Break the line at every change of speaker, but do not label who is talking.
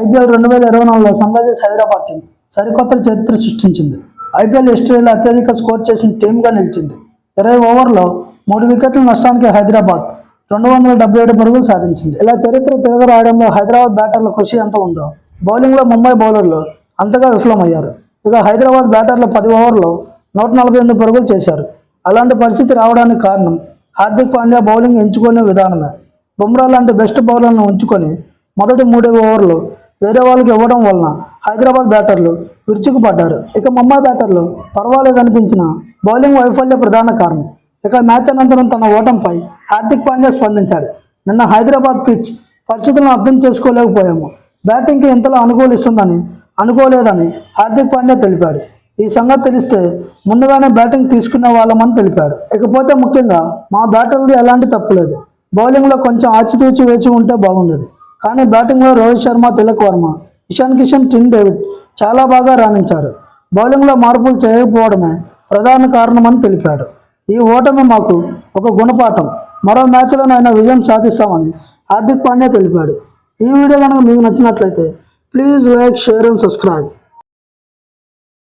IPL రెండు వేల ఇరవై నాలుగులో సన్ రైజర్స్ హైదరాబాద్ టీం సరికొత్త చరిత్ర సృష్టించింది. ఐపీఎల్ హిస్టరీలో అత్యధిక స్కోర్ చేసిన టీంగా నిలిచింది. ఇరవై ఓవర్లో మూడు వికెట్ల నష్టానికి హైదరాబాద్ రెండు వందల డెబ్బై ఏడు పరుగులు సాధించింది. ఇలా చరిత్ర తిరగరాయడంలో హైదరాబాద్ బ్యాటర్ల కృషి ఎంత ఉందో బౌలింగ్లో ముంబై బౌలర్లు అంతగా విఫలమయ్యారు. ఇక హైదరాబాద్ బ్యాటర్లు పది ఓవర్లో నూట నలభై ఎనిమిది పరుగులు చేశారు. అలాంటి పరిస్థితి రావడానికి కారణం హార్దిక్ పాండ్యా బౌలింగ్ ఎంచుకునే విధానమే. బుమ్రా లాంటి బెస్ట్ బౌలర్లను ఉంచుకొని మొదటి మూడు ఓవర్లు వేరే వాళ్ళకి ఇవ్వడం వలన హైదరాబాద్ బ్యాటర్లు విరుచుకుపడ్డారు. ఇక ముంబై బ్యాటర్లు పర్వాలేదనిపించిన బౌలింగ్ వైఫల్య ప్రధాన కారణం. ఇక మ్యాచ్ అనంతరం తన ఓటంపై హార్దిక్ పాండ్యా స్పందించాడు. నిన్న హైదరాబాద్ పిచ్ పరిస్థితులను అర్థం చేసుకోలేకపోయాము. బ్యాటింగ్కి ఇంతలో అనుకూలిస్తుందని అనుకోలేదని హార్దిక్ పాండ్యా తెలిపాడు. ఈ సంగతి తెలిస్తే ముందుగానే బ్యాటింగ్ తీసుకునే వాళ్ళమని తెలిపాడు. ఇకపోతే ముఖ్యంగా మా బ్యాటర్లది ఎలాంటి తప్పులేదు బౌలింగ్లో కొంచెం ఆచితూచి వేచి ఉంటే బాగుండేది. కానీ బ్యాటింగ్లో రోహిత్ శర్మ తిలక్ వర్మ ఇషాన్ కిషన్ టిన్ డేవిడ్ చాలా బాగా రాణించారు. బౌలింగ్లో మార్పులు చేయకపోవడమే ప్రధాన కారణమని తెలిపాడు. ఈ ఓటమి మాకు ఒక గుణపాఠం. మరో మ్యాచ్లోనైనా విజయం సాధిస్తామని హార్దిక్ పాండ్యా తెలిపాడు. ఈ వీడియో కనుక మీకు నచ్చినట్లయితే please like share and subscribe.